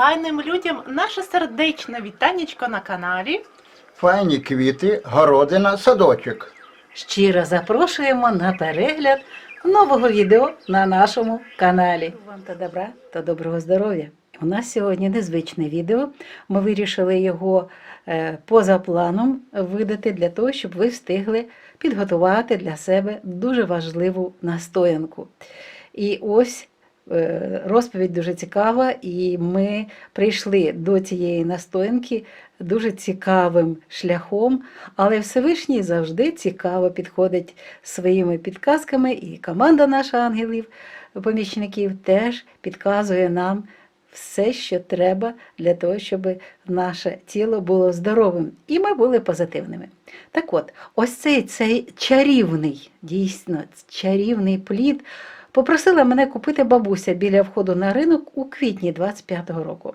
файним людям наше сердечне вітанечко на каналі. Файні квіти, городина, садочок. Щиро запрошуємо на перегляд нового відео на нашому каналі. Вам та добра та доброго здоров'я. У нас сьогодні незвичне відео. Ми вирішили його е, поза планом видати для того, щоб ви встигли підготувати для себе дуже важливу настоянку. І ось розповідь дуже цікава, і ми прийшли до цієї настоянки дуже цікавим шляхом, але Всевишній завжди цікаво підходить своїми підказками, і команда наша ангелів, помічників теж підказує нам все, що треба для того, щоб наше тіло було здоровим, і ми були позитивними. Так от, ось цей, цей чарівний, дійсно чарівний плід попросила мене купити бабуся біля входу на ринок у квітні 25-го року.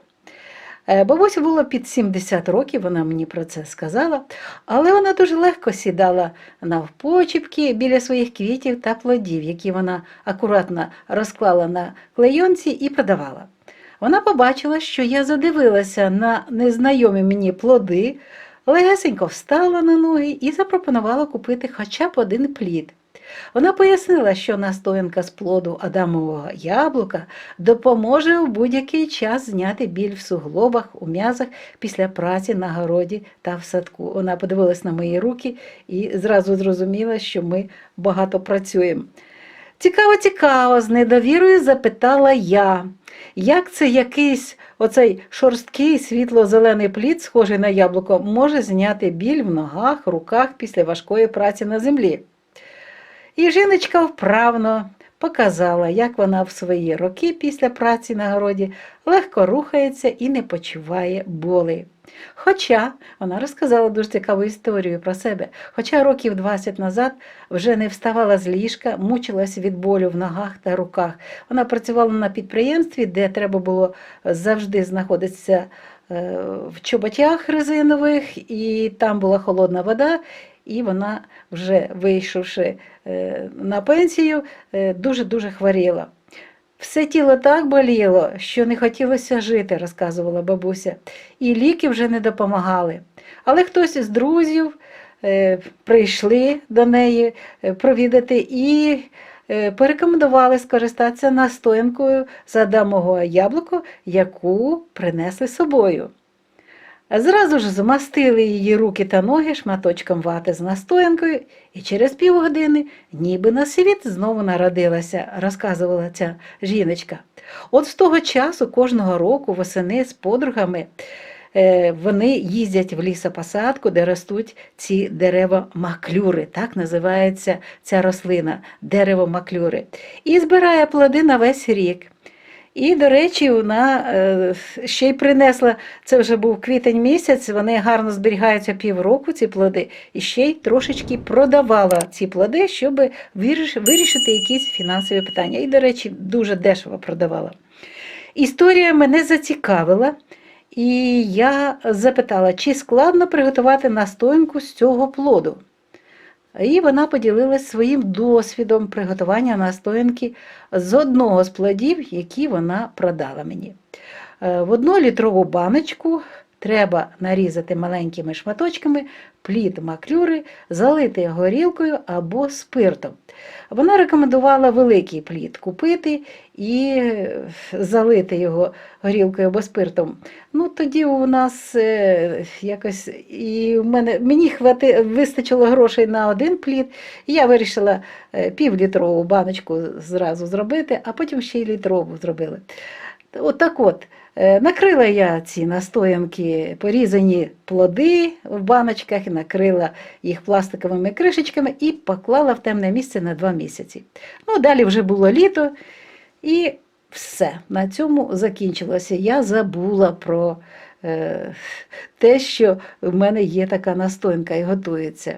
Е, Бабусі було під 70 років, вона мені про це сказала, але вона дуже легко сідала навпочіпки біля своїх квітів та плодів, які вона акуратно розклала на клейонці і продавала. Вона побачила, що я задивилася на незнайомі мені плоди, легесенько встала на ноги і запропонувала купити хоча б один плід. Вона пояснила, що настоянка з плоду Адамового яблука допоможе у будь-який час зняти біль в суглобах, у м'язах після праці на городі та в садку. Вона подивилась на мої руки і зразу зрозуміла, що ми багато працюємо. Цікаво, цікаво, з недовірою запитала я, як це якийсь оцей шорсткий світло-зелений плід, схожий на яблуко, може зняти біль в ногах, руках після важкої праці на землі. І жіночка вправно показала, як вона в свої роки після праці на городі легко рухається і не почуває болі. Хоча вона розказала дуже цікаву історію про себе. Хоча років 20 назад вже не вставала з ліжка, мучилась від болю в ногах та руках. Вона працювала на підприємстві, де треба було завжди знаходитися е, в чоботях резинових, і там була холодна вода, і вона, вже вийшовши е, на пенсію, е, дуже-дуже хворіла. Все тіло так боліло, що не хотілося жити, розказувала бабуся, і ліки вже не допомагали. Але хтось із друзів е, прийшли до неї провідати і порекомендували скористатися настоянкою з адамового яблука, яку принесли з собою. Зразу ж змастили її руки та ноги шматочком вати з настоянкою, і через півгодини ніби на світ знову народилася, розказувала ця жіночка. От з того часу кожного року восени з подругами е, вони їздять в лісопосадку, де ростуть ці дерева маклюри, так називається ця рослина дерево маклюри, і збирає плоди на весь рік. І, до речі, вона е, ще й принесла, це вже був квітень місяць, вони гарно зберігаються півроку, ці плоди, і ще й трошечки продавала ці плоди, щоб вирішити якісь фінансові питання. І, до речі, дуже дешево продавала. Історія мене зацікавила, і я запитала, чи складно приготувати настоянку з цього плоду. І вона поділилась своїм досвідом приготування настоянки з одного з плодів, які вона продала мені. Е, В одну літрову баночку треба нарізати маленькими шматочками плід маклюри, залити горілкою або спиртом. Вона рекомендувала великий плід купити і е, залити його горілкою або спиртом. Ну, тоді у нас е, якось і в мене, мені хвати, вистачило грошей на один плід, і я вирішила е, півлітрову баночку зразу зробити, а потім ще й літрову зробили. От так от, е, накрила я ці настоянки, порізані плоди в баночках, накрила їх пластиковими кришечками і поклала в темне місце на два місяці. Ну, далі вже було літо, і все. На цьому закінчилося. Я забула про е, те, що в мене є така настоянка і готується.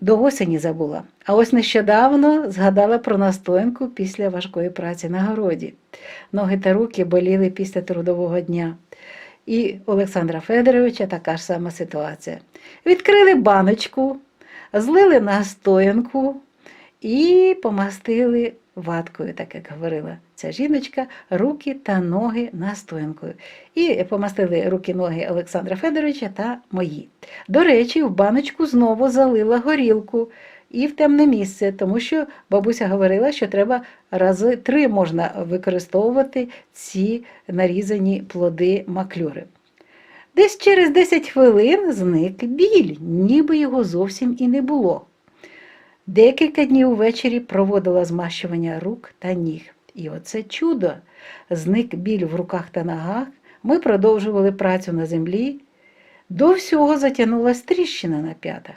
До осені забула. А ось нещодавно згадала про настоянку після важкої праці на городі. Ноги та руки боліли після трудового дня. І Олександра Федоровича така ж сама ситуація. Відкрили баночку, злили настоянку і помастили ваткою, так як говорила ця жіночка, руки та ноги настоянкою. І помастили руки ноги Олександра Федоровича та мої. До речі, в баночку знову залила горілку і в темне місце, тому що бабуся говорила, що треба рази три можна використовувати ці нарізані плоди маклюри. Десь через 10 хвилин зник біль, ніби його зовсім і не було. Декілька днів увечері проводила змащування рук та ніг. І оце чудо. Зник біль в руках та ногах. Ми продовжували працю на землі. До всього затягнулась тріщина на п'ятах.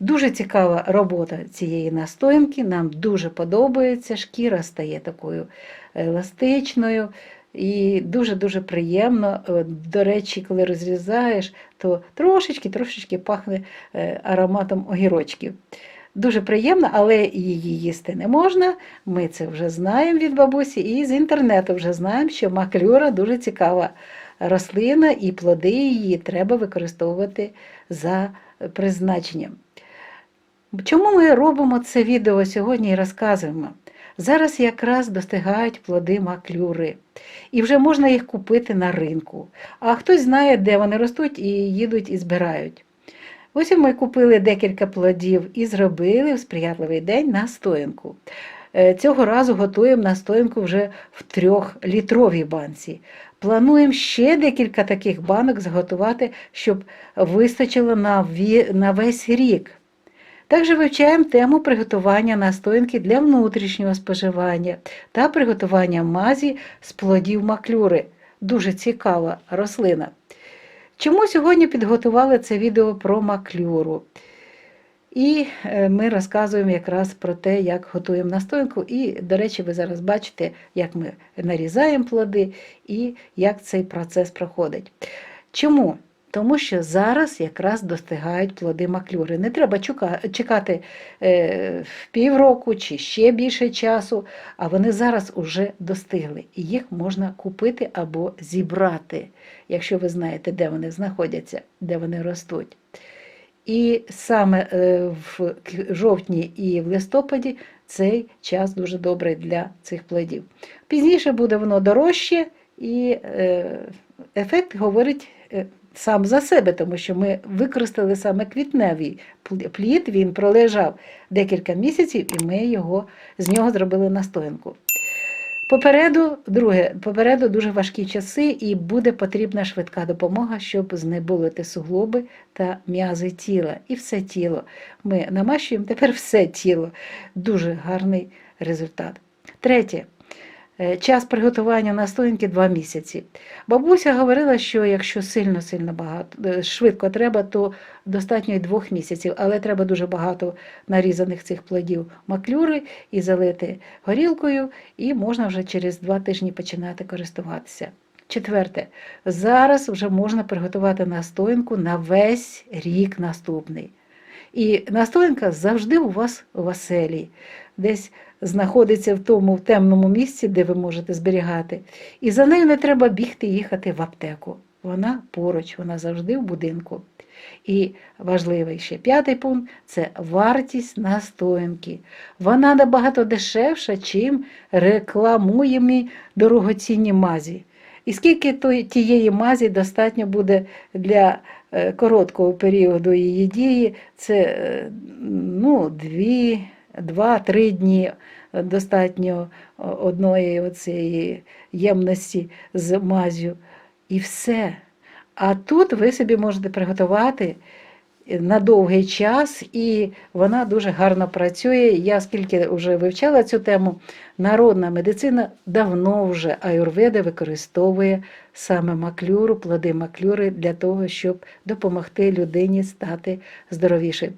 Дуже цікава робота цієї настоянки. Нам дуже подобається. Шкіра стає такою еластичною і дуже-дуже приємно. Е, До речі, коли розрізаєш, то трошечки-трошечки пахне е, ароматом огірочків. Дуже приємно, але її їсти не можна. Ми це вже знаємо від бабусі, і з інтернету вже знаємо, що маклюра дуже цікава рослина, і плоди її треба використовувати за призначенням. Чому ми робимо це відео сьогодні і розказуємо? Зараз якраз достигають плоди маклюри, і вже можна їх купити на ринку. А хтось знає, де вони ростуть, і їдуть і збирають. Ось ми купили декілька плодів і зробили в сприятливий день настоянку. Е, Цього разу готуємо настоянку вже в трьохлітровій банці. Плануємо ще декілька таких банок зготувати, щоб вистачило на, весь рік. Також вивчаємо тему приготування настоянки для внутрішнього споживання та приготування мазі з плодів маклюри. Дуже цікава рослина. Чому сьогодні підготували це відео про маклюру? І е, ми розказуємо якраз про те, як готуємо настоянку. І, до речі, ви зараз бачите, як ми нарізаємо плоди і як цей процес проходить. Чому? Тому що зараз якраз достигають плоди маклюри. Не треба чекати е, півроку чи ще більше часу, а вони зараз уже достигли. І їх можна купити або зібрати, якщо ви знаєте, де вони знаходяться, де вони ростуть. І саме е, в жовтні і в листопаді цей час дуже добрий для цих плодів. Пізніше буде воно дорожче, і е, ефект говорить сам за себе, тому що ми використали саме квітневий пл- плід, він пролежав декілька місяців, і ми його, з нього зробили настоянку. Попереду, друге, попереду дуже важкі часи, і буде потрібна швидка допомога, щоб знеболити суглоби та м'язи тіла. І все тіло. Ми намащуємо тепер все тіло. Дуже гарний результат. Третє. Е, Час приготування настоянки 2 місяці. Бабуся говорила, що якщо сильно-сильно багато е, швидко треба, то достатньо й двох місяців, але треба дуже багато нарізаних цих плодів маклюри і залити горілкою, і можна вже через два тижні починати користуватися. Четверте, зараз вже можна приготувати настоянку на весь рік наступний. І настоянка завжди у вас у оселі, десь знаходиться в тому в темному місці, де ви можете зберігати. І за нею не треба бігти їхати в аптеку. Вона поруч, вона завжди в будинку. І важливий ще п'ятий пункт це вартість настоянки. Вона набагато дешевша, чим рекламуємі дорогоцінні мазі. І скільки тієї мазі достатньо буде для е, короткого періоду її дії, це е, ну, дві, два-три дні достатньо одної оцієї ємності з мазю. І все. А тут ви собі можете приготувати на довгий час, і вона дуже гарно працює. Я скільки вже вивчала цю тему, народна медицина давно вже аюрведа використовує саме маклюру, плоди маклюри для того, щоб допомогти людині стати здоровішою.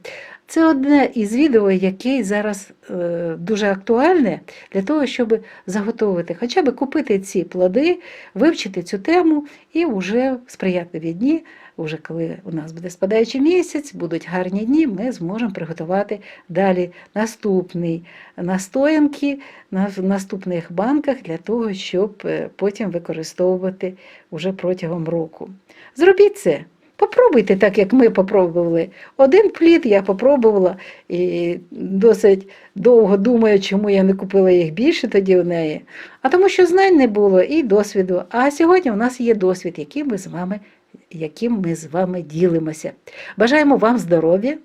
Це одне із відео, яке зараз е, дуже актуальне для того, щоб заготовити, хоча б купити ці плоди, вивчити цю тему і вже сприятливі дні, вже коли у нас буде спадаючий місяць, будуть гарні дні, ми зможемо приготувати далі наступний настоянки на наступних банках для того, щоб е, потім використовувати уже протягом року. Зробіть це. Попробуйте так, як ми попробували. Один плід я попробувала і досить довго думаю, чому я не купила їх більше тоді в неї. А тому що знань не було і досвіду. А сьогодні у нас є досвід, яким ми з вами, яким ми з вами ділимося. Бажаємо вам здоров'я,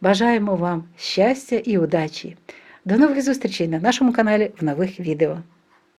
бажаємо вам щастя і удачі. До нових зустрічей на нашому каналі в нових відео.